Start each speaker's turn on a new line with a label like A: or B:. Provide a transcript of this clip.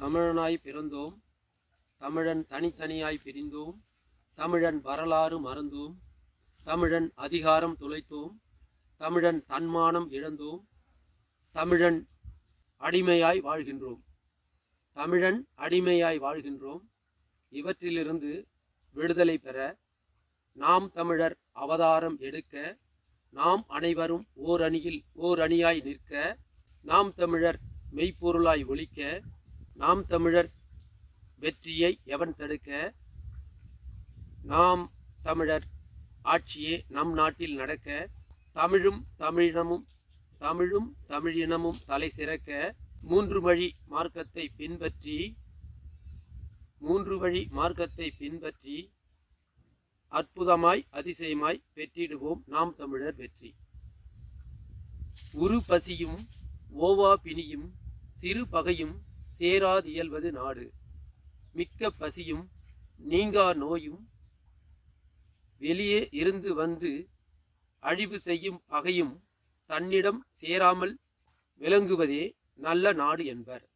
A: தமிழனாய் பிறந்தோம். தமிழன் தனித்தனியாய் பிரிந்தோம். தமிழன் வரலாறு மறந்தோம். தமிழன் அதிகாரம் துளைத்தோம். தமிழன் தன்மானம் இழந்தோம். தமிழன் அடிமையாய் வாழ்கின்றோம். தமிழன் அடிமையாய் வாழ்கின்றோம். இவற்றிலிருந்து விடுதலை பெற நாம் தமிழர் அவதாரம் எடுக்க நாம் அனைவரும் ஓர் அணியில் ஓர் அணியாய் நிற்க நாம் தமிழர் மெய்ப்பொருளாய் ஒழிக்க நாம் தமிழர் வெற்றியை எவன் தடுக்க? நாம் தமிழர் ஆட்சியே நம் நாட்டில் நடக்க? தமிழும் தமிழினமும் தமிழும் தமிழினமும் தலை சிறக்க? மூன்று வழி மார்க்கத்தை பின்பற்றி மூன்று வழி மார்க்கத்தை பின்பற்றி அற்புதமாய் அதிசயமாய் பெற்றிடுவோம் நாம் தமிழர் வெற்றி. உரு பசியும் ஓவா பிணியும் சிறு பகையும் சேராதியல்வது நாடு. மிக்க பசியும் நீங்கா நோயும் வெளியே இருந்து வந்து அழிவு செய்யும் பகையும் தன்னிடம் சேராமல் விளங்குவதே நல்ல நாடு என்பர்.